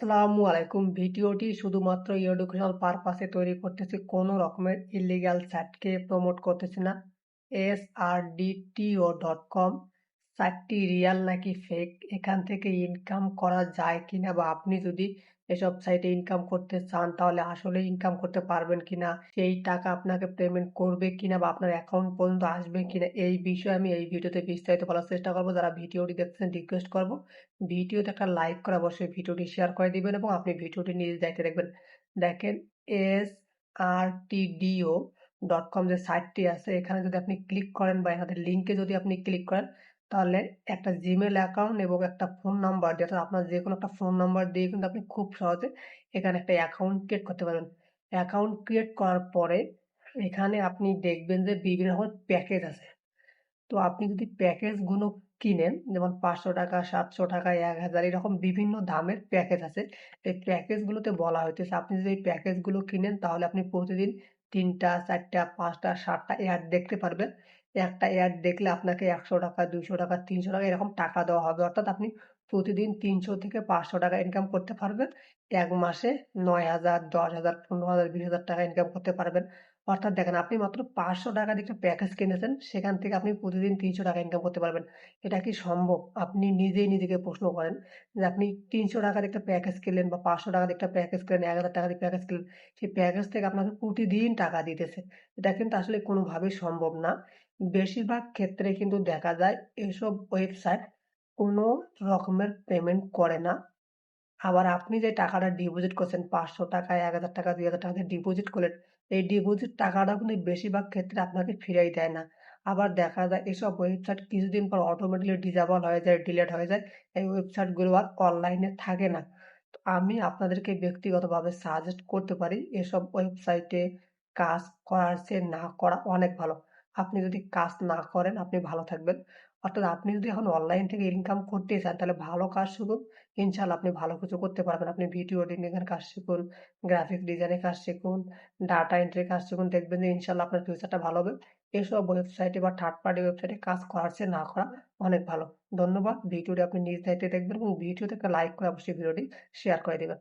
আসসালামু আলাইকুম। ভিডিওটি শুধুমাত্র এডুকেশনাল পারপাসে তৈরি করতেছি, কোনো রকমের ইলিগ্যাল সাইটকে প্রমোট করতেছি না। এস আর ডি টিও ডট কম সাইটটি রিয়াল নাকি ফেক এখান থেকে ইনকাম করা যায় কিনা? বা আপনি যদি এসব সাইটে ইনকাম করতে চান, তাহলে আসলে ইনকাম করতে পারবেন কিনা? সেই টাকা আপনাকে পেমেন্ট করবে কিনা? বা আপনার অ্যাকাউন্ট পর্যন্ত আসবে কিনা? এই বিষয়ে আমি এই ভিডিওতে বিস্তারিত বলার চেষ্টা করব। যারা ভিডিওটি দেখছেন রিকোয়েস্ট করব। ভিডিওতে একটা লাইক করে অবশ্যই ভিডিওটি শেয়ার করে দিবেন এবং আপনি ভিডিওটি নিজ দায়িত্বে দেখবেন। দেখেন এস আর টি ডিও ডট কম যে সাইটটি আছে, এখানে যদি আপনি ক্লিক করেন বা এখানে লিঙ্কে যদি আপনি ক্লিক করেন তাহলে একটা জিমেল অ্যাকাউন্ট এবং একটা ফোন নাম্বার দিয়ে যেটা আপনার যে কোনো একটা ফোন নাম্বার দিয়ে কিন্তু আপনি খুব সহজে এখানে একটা অ্যাকাউন্ট ক্রিয়েট করতে পারবেন। অ্যাকাউন্ট ক্রিয়েট করার পরে এখানে আপনি দেখবেন যে বিভিন্ন রকমের প্যাকেজ আছে। তো আপনি যদি প্যাকেজগুলো কিনেন, যেমন পাঁচশো টাকা, সাতশো টাকা, এক হাজার, এরকম বিভিন্ন দামের প্যাকেজ আছে। এই প্যাকেজগুলোতে বলা হইতেছে আপনি যদি এই প্যাকেজগুলো কিনেন, তাহলে আপনি প্রতিদিন তিনটা, চারটা, পাঁচটা, সাতটা অ্যাড দেখতে পারবেন। একটা অ্যাড দেখলে আপনাকে একশো টাকা, দুইশো টাকা, তিনশো টাকা এরকম টাকা দেওয়া হবে। অর্থাৎ আপনি প্রতিদিন তিনশো থেকে পাঁচশো টাকা ইনকাম করতে পারবেন। এক মাসে নয় হাজার, দশ হাজার, পনেরো হাজার, বিশ হাজার টাকা ইনকাম করতে পারবেন। অর্থাৎ দেখেন, আপনি মাত্র পাঁচশো টাকা দিয়ে একটা প্যাকেজ কিনেছেন, সেখান থেকে আপনি প্রতিদিন তিনশো টাকা ইনকাম করতে পারবেন। এটা কি সম্ভব? আপনি নিজেই নিজেকে প্রশ্ন করেন যে, আপনি তিনশো টাকার একটা প্যাকেজ কিনলেন বা পাঁচশো টাকার একটা প্যাকেজ কিনলেন, এক হাজার টাকা দিয়ে প্যাকেজ কিনলেন, সেই প্যাকেজ থেকে আপনাকে প্রতিদিন টাকা দিতেছে। এটা কিন্তু আসলে কোনোভাবেই সম্ভব না। বেশিরভাগ ক্ষেত্রে কিন্তু দেখা যায়, এসব ওয়েবসাইট কোনো রকমের পেমেন্ট করে না। আবার আপনি যে টাকাটা ডিপোজিট করছেন পাঁচশো টাকা, এক হাজার টাকা, দুই হাজার টাকা ডিপোজিট করলেন, এই ডিপোজিট টাকাটা কিন্তু বেশিরভাগ ক্ষেত্রে আপনাকে ফিরাই দেয় না। আবার দেখা যায় এসব ওয়েবসাইট কিছুদিন পর অটোমেটিকলি ডিজেবল হয়ে যায় ডিলেট হয়ে যায়, এই ওয়েবসাইটগুলো আর অনলাইনে থাকে না। তো আমি আপনাদেরকে ব্যক্তিগতভাবে সাজেস্ট করতে পারি, এসব ওয়েবসাইটে কাজ করার চেয়ে না করা অনেক ভালো। আপনি যদি কাজ না করেন, আপনি ভালো থাকবেন। অর্থাৎ আপনি যদি এখন অনলাইন থেকে ইনকাম করতে চান, তাহলে ভালো কাজ শিখুন। ইনশাল্লাহ আপনি ভালো কিছু করতে পারবেন। আপনি ভিডিও এডিটিংয়ের কাজ শিখুন গ্রাফিক ডিজাইনের কাজ শিখুন ডাটা এন্ট্রির কাজ শিখুন। দেখবেন যে ইনশাল্লাহ আপনার ফিউচারটা ভালো হবে। এসব ওয়েবসাইটে বা থার্ড পার্টি ওয়েবসাইটে কাজ করার চেয়ে না করা অনেক ভালো। ধন্যবাদ। ভিডিওটি আপনি নিজ দায়িত্বে দেখবেন এবং ভিডিওতে একটা লাইক করে অবশ্যই ভিডিওটি শেয়ার করে দেবেন।